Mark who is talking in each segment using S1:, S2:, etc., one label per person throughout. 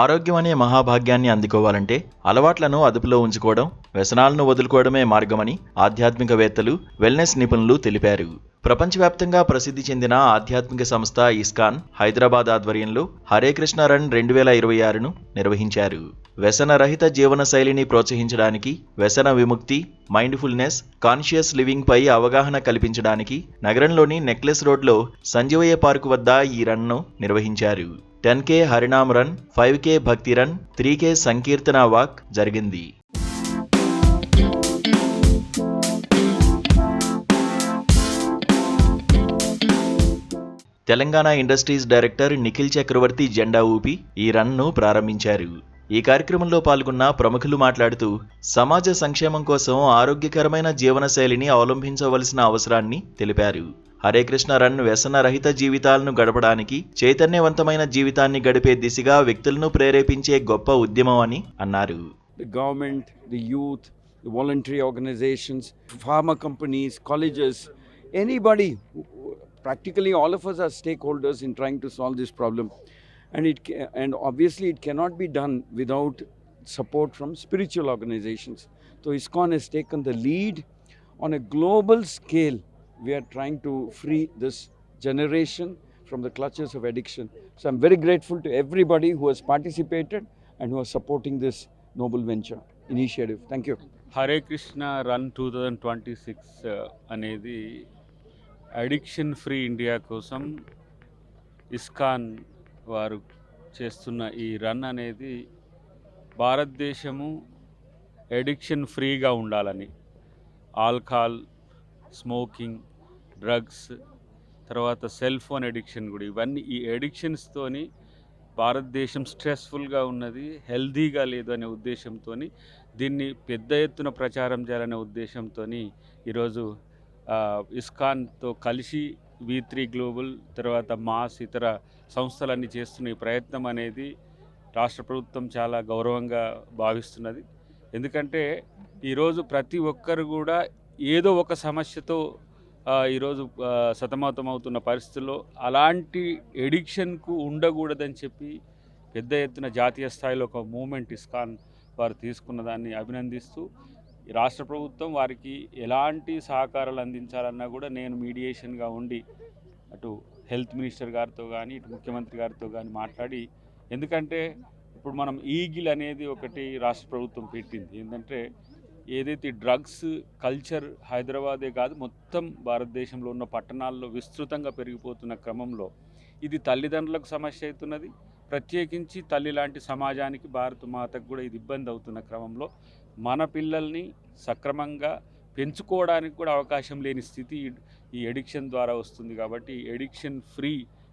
S1: ఆరోగ్యం అనే మహాభాగ్యాన్ని అందుకోవాలంటే అలవాట్లను అదుపులో ఉంచుకోవడం వ్యసనాలను వదులుకోవడమే మార్గమని ఆధ్యాత్మికవేత్తలు వెల్నెస్ నిపుణులు తెలిపారు. ప్రపంచవ్యాప్తంగా ప్రసిద్ధి చెందిన ఆధ్యాత్మిక సంస్థ ఇస్కాన్ హైదరాబాద్ ఆధ్వర్యంలో హరే కృష్ణ రన్ రెండు వేల ఇరవై ఆరును నిర్వహించారు. వ్యసనరహిత జీవన శైలిని ప్రోత్సహించడానికి వ్యసన విముక్తి మైండ్ఫుల్నెస్ కాన్షియస్ లివింగ్ పై అవగాహన కల్పించడానికి నగరంలోని నెక్లెస్ రోడ్లో సంజీవయ్య పార్కు వద్ద ఈ రన్ను నిర్వహించారు. Ten K Harinam run five K భక్తి రన్ త్రీ కే సంకీర్తన వాక్ జరిగింది. తెలంగాణ ఇండస్ట్రీస్ డైరెక్టర్ నిఖిల్ చక్రవర్తి జెండా ఊపి ఈ రన్ను ప్రారంభించారు. ఈ కార్యక్రమంలో పాల్గొన్న ప్రముఖులు మాట్లాడుతూ సమాజ సంక్షేమం కోసం ఆరోగ్యకరమైన జీవనశైలిని అవలంబించవలసిన అవసరాన్ని తెలిపారు. హరే కృష్ణ రన్ వ్యసనరహిత జీవితాలను గడపడానికి చైతన్యవంతమైన జీవితాన్ని గడిపే దిశగా వ్యక్తులను ప్రేరేపించే గొప్ప ఉద్యమం అని అన్నారు.
S2: Government youth voluntary organisations pharma companies colleges anybody practically all of us are stakeholders in trying to solve this problem and it and obviously it cannot be done without support from spiritual organisations so ISKCON has taken the lead on a global scale We are trying to free this generation from the clutches of addiction. So I'm very grateful to everybody who has participated and who are supporting this noble venture initiative. Thank you.
S3: Hare Krishna run two thousand twenty six అనేది addiction free India కోసం ISKCON వారు చేస్తున్న ఈ run అనేది భారతదేశము addiction ఫ్రీగా ఉండాలని alcohol smoking drugs తర్వాత సెల్ ఫోన్ ఎడిక్షన్ కూడా. ఇవన్నీ ఈ ఎడిక్షన్స్తోని భారతదేశం స్ట్రెస్ఫుల్గా ఉన్నది హెల్దీగా లేదు అనే ఉద్దేశంతో దీన్ని పెద్ద ఎత్తున ప్రచారం చేయాలనే ఉద్దేశంతో ఈరోజు ఇస్కాన్తో కలిసి వి త్రీ గ్లోబల్ తర్వాత మాస్ ఇతర సంస్థలన్నీ చేస్తున్న ఈ ప్రయత్నం అనేది రాష్ట్ర ప్రభుత్వం చాలా గౌరవంగా భావిస్తున్నది. ఎందుకంటే ఈరోజు ప్రతి ఒక్కరు కూడా ఏదో ఒక సమస్యతో ఈరోజు సతమతం అవుతున్న పరిస్థితుల్లో అలాంటి ఎడిక్షన్కు ఉండకూడదని చెప్పి పెద్ద ఎత్తున జాతీయ స్థాయిలో ఒక మూమెంట్ ఇస్కాన్ వారు తీసుకున్న దాన్ని అభినందిస్తూ ఈ రాష్ట్ర ప్రభుత్వం వారికి ఎలాంటి సహకారాలు అందించాలన్నా కూడా నేను మీడియేషన్గా ఉండి అటు హెల్త్ మినిస్టర్ గారితో కానీ ఇటు ముఖ్యమంత్రి గారితో కానీ మాట్లాడి ఎందుకంటే ఇప్పుడు మనం ఈగిల్ అనేది ఒకటి రాష్ట్ర ప్రభుత్వం పెట్టింది. ఏంటంటే ఏదైతే డ్రగ్స్ కల్చర్ హైదరాబాదే కాదు మొత్తం భారతదేశంలో ఉన్న పట్టణాల్లో విస్తృతంగా పెరిగిపోతున్న క్రమంలో ఇది తల్లిదండ్రులకు సమస్య అవుతున్నది. ప్రత్యేకించి తల్లి లాంటి సమాజానికి భారత మాతకు కూడా ఇది ఇబ్బంది అవుతున్న క్రమంలో మన పిల్లల్ని సక్రమంగా పెంచుకోవడానికి కూడా అవకాశం లేని స్థితి ఈ- ఎడిక్షన్ ద్వారా వస్తుంది కాబట్టి ఎడిక్షన్ ఫ్రీ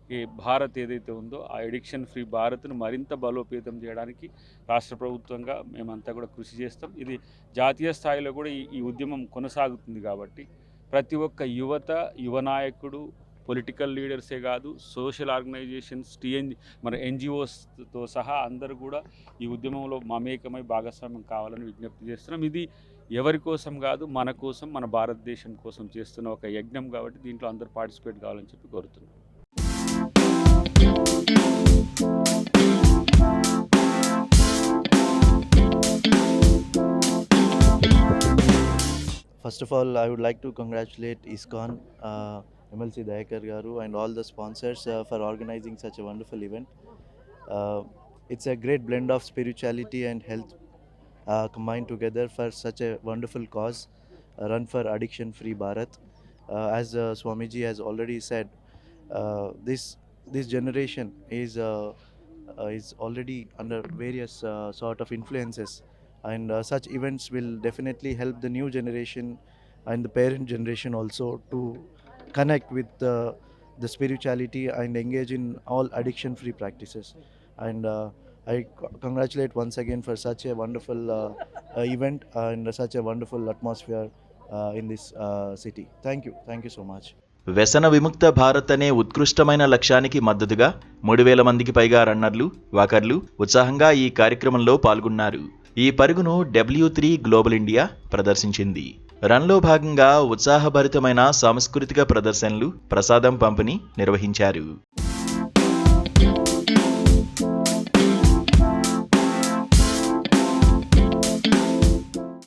S3: ఈ భారత్ ఏదైతే ఉందో ఆ ఎడిక్షన్ ఫ్రీ భారత్ను మరింత బలోపేతం చేయడానికి రాష్ట్ర ప్రభుత్వంగా మేమంతా కూడా కృషి చేస్తాం. ఇది జాతీయ స్థాయిలో కూడా ఈ ఈ ఉద్యమం కొనసాగుతుంది కాబట్టి ప్రతి ఒక్క యువత యువ నాయకుడు పొలిటికల్ లీడర్సే కాదు సోషల్ ఆర్గనైజేషన్స్ టీఎన్ మన ఎన్జిఓస్తో సహా అందరూ కూడా ఈ ఉద్యమంలో మమేకమై భాగస్వామ్యం కావాలని విజ్ఞప్తి చేస్తున్నాం. ఇది ఎవరి కోసం కాదు మన కోసం మన భారతదేశం కోసం చేస్తున్న ఒక యజ్ఞం కాబట్టి దీంట్లో అందరూ పార్టిసిపేట్ కావాలని చెప్పి కోరుతున్నాం.
S4: First of all, I would like to congratulate ISKCON, uh, MLC Dayakar Garu, and all the sponsors uh, for organizing such a wonderful event. Uh, it's a great blend of spirituality and health uh, combined together for such a wonderful cause, a run for addiction free Bharat. Uh, as uh, Swamiji has already said, uh, this this generation is uh, uh, is already under various uh, sort of influences. And such events will definitely help the new generation and the parent generation also to connect with uh, the spirituality and engage in all addiction free practices. And i congratulate once again for such a wonderful uh, event and such a wonderful atmosphere uh, in this uh, city. Thank you. Thank you so much
S1: వ్యసన విముక్త భారత్ అనే ఉత్కృష్టమైన లక్ష్యానికి మద్దతుగా మూడు వేల మందికి పైగా రన్నర్లు వాకర్లు ఉత్సాహంగా ఈ కార్యక్రమంలో పాల్గొన్నారు. ఈ పరుగును డబ్ల్యూ త్రీ గ్లోబల్ ఇండియా ప్రదర్శించింది. రన్లో భాగంగా ఉత్సాహభరితమైన సాంస్కృతిక ప్రదర్శనలు ప్రసాదం పంపిణీ నిర్వహించారు.